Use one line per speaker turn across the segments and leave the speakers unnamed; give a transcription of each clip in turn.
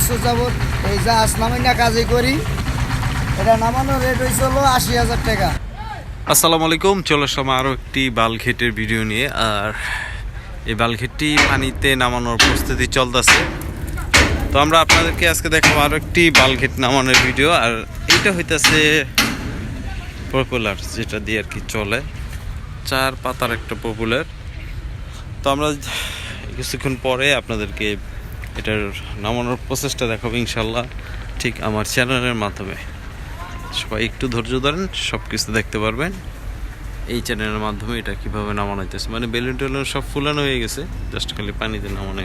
বছর যাবৎ এই জাহাজ নামাই না কাজে করি। এটা নামানোর রেট হয়েছিল আশি হাজার টাকা।
আসসালামু আলাইকুম, চলে আসলাম আরও একটি বালঘেটের ভিডিও নিয়ে। আর এই বালঘেটটি পানিতে নামানোর প্রস্তুতি চলতেছে। তো আমরা আপনাদেরকে আজকে দেখাবো আরও একটি বালঘেট নামানোর ভিডিও আর এইটা হইতেছে পপুলার যেটা দিয়ে আর কি চলে। চার পাতার একটা পপুলার তো আমরা কিছুক্ষণ পরে আপনাদেরকে এটার নামানোর প্রসেসটা দেখাবো ইনশাল্লাহ, ঠিক আমার চ্যানেলের মাধ্যমে। সবাই একটু ধৈর্য ধরেন সব কিছু দেখতে পারবেন। এই চ্যানেলের মাধ্যমে এটা কীভাবে নামানো হইতেছে। মানে বেলুন টেলুন সব ফুলানো হয়ে গেছে, জাস্ট খালি পানিতে নামানো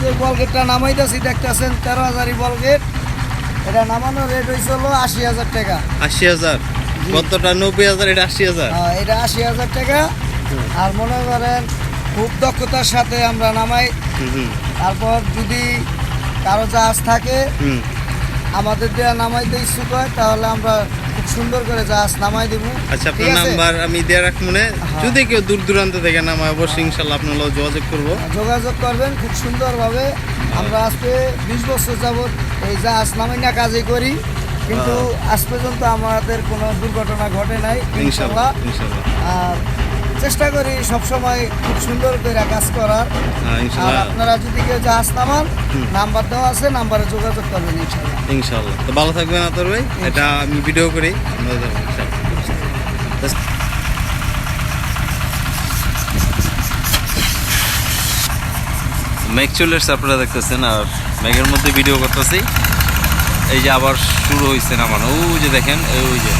যে বল গেটটা নামাইতেছি দেখতেছেন তেরো হাজারই বল গেট এটা নামানোর রেট হয়েছিল আশি হাজার টাকা।
আশি হাজার? কতটা? নব্বই হাজার এটা আশি হাজার?
আহ, এটা আশি হাজার টাকা। আর মনে করেন খুব দক্ষতার সাথে আমরা নামাই। তারপর যদি কারও জাহাজ থাকে আমাদের দেওয়া নামাইতে ইচ্ছুক হয় তাহলে আমরা সুন্দর করে জাহাজ নামাই দিব।
আচ্ছা আপনার নাম্বার আমি দিয়ে রাখ মনে।
হ্যাঁ।
যদি কেউ দূর দূরান্ত থেকে নামায় অবশ্যই ইনশাল্লাহ আপনার লগে যোগাযোগ করব।
যোগাযোগ করবেন খুব সুন্দরভাবে। আমরা আজকে বিশ বছর যাবৎ এই জাহাজ নামাই না কাজই করি। কিন্তু আজ পর্যন্ত আমাদের কোনো দুর্ঘটনা ঘটে নাই ইনশাল্লাহ
ইনশাল্লাহ
আর চেষ্টা করি সবসময় খুব সুন্দর করে কাজ করার।
হ্যাঁ,
আর আপনারা যদি কেউ জাহাজ নামান নাম্বার দেওয়া আছে নাম্বারে যোগাযোগ করবেন ইনশাল্লাহ।
ইনশাল্লাহ। তো ভালো থাকবেন আতর ভাই। এটা আমি ভিডিও করি। মেঘ চলে এসছে আপনারা দেখতেছেন আর মেঘের মধ্যে ভিডিও করতেছি। এই যে আবার শুরু হয়েছে নামানো ওই যে দেখেন ওই যে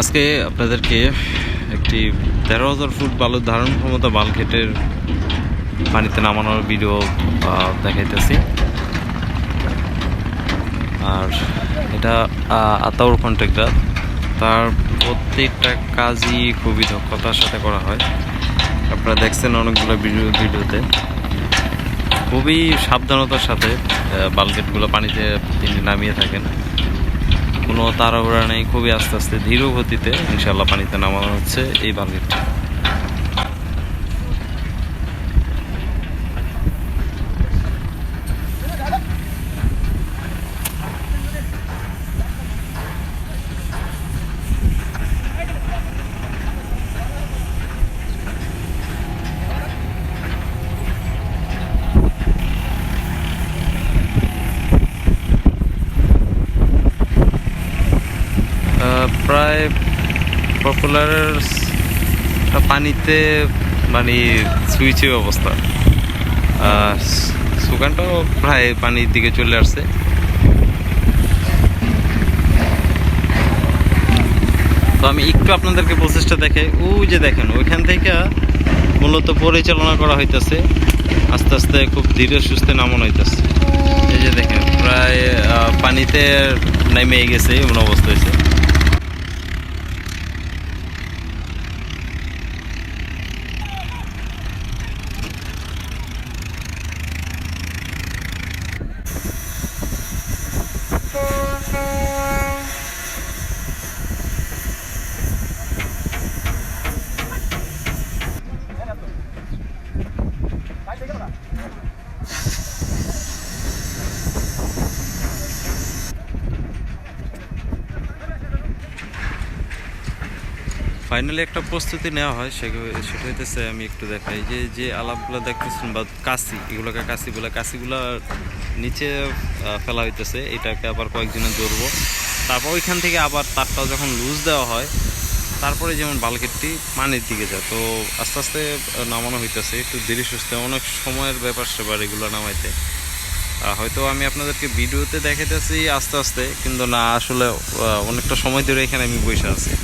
আজকে আপনাদেরকে একটি তেরো হাজার ফুট বালুর ধারণ ক্ষমতা বালঘেটের পানিতে নামানোর ভিডিও দেখাইতেছি। আর এটা আতাউর কন্ট্রাক্টর তার প্রত্যেকটা কাজই খুবই দক্ষতার সাথে করা হয়। আপনারা দেখছেন অনেকগুলো ভিডিও ভিডিওতে খুবই সাবধানতার সাথে বালগেটগুলো পানিতে তিনি নামিয়ে থাকেন। কোনো তাড়াহুড়া নেই খুবই আস্তে আস্তে ধীর গতিতে ইনশাল্লাহ পানিতে নামানো হচ্ছে। এই বালগেটটা প্রায় পপুলারের পানিতে মানে সুইচের অবস্থা। আহ, সুগানটাও প্রায় পানির দিকে চলে আসছে। তো আমি একটু আপনাদেরকে প্রসেসটা দেখে ওই যে দেখেন ওইখান থেকে মূলত পরিচালনা করা হইতেছে। আস্তে আস্তে খুব ধীরে সুস্থে নামানো হইতেছে। এই যে দেখেন প্রায় পানিতে নেমে গেছে এমন অবস্থা হয়েছে ফাইনালি একটা প্রস্তুতি নেওয়া হয় সেটা হইতেছে আমি একটু দেখাই। যে যে আলাপগুলো দেখতেছেন বা কাশি, এগুলোকে কাশি বলে, কাশিগুলো নিচে ফেলা হইতেছে। এটাকে আবার কয়েকজনে ধরবো। তারপর ওইখান থেকে আবার তারটা যখন লুজ দেওয়া হয়, তারপরে যেমন বালকেটটি পানির দিকে যায়, তো আস্তে আস্তে নামানো হইতেছে। একটু ধীরে সুস্থে, অনেক সময়ের ব্যাপার সেবার এগুলো নামাইতে। হয়তো আমি আপনাদেরকে ভিডিওতে দেখাইতেছি আস্তে আস্তে, কিন্তু না, আসলে অনেকটা সময় ধরে এখানে আমি বসে আছি।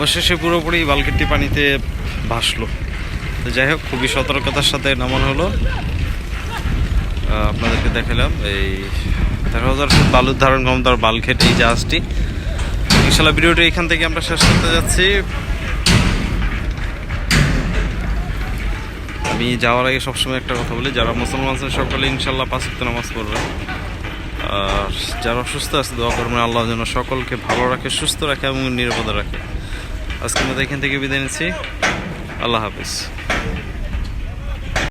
অবশেষে পুরোপুরি বালকেটটি পানিতে ভাসলো। তো যাই হোক, খুবই সতর্কতার সাথে নামানো হলো। আপনাদেরকে দেখালাম এই তেরো হাজার ফুট বালুর ধারণ ক্ষমতার বালঘেট এই জাহাজটি। ইনশাল্লাহ ভিডিওটা এখান থেকে আমরা শেষ করতে যাচ্ছি। আমি যাওয়ার আগে সবসময় একটা কথা বলি, যারা মুসলমান আছেন সকলে ইনশাল্লাহ পাঁচ নামাজ পড়বে আর যারা অসুস্থ আছে, দোয়া করবেন আল্লাহ যেন সকলকে ভালো রাখে, সুস্থ রাখে এবং নিরাপদে রাখে। আজকের মতো এখান থেকে বিদায় নিচ্ছি। আল্লাহ হাফিজ।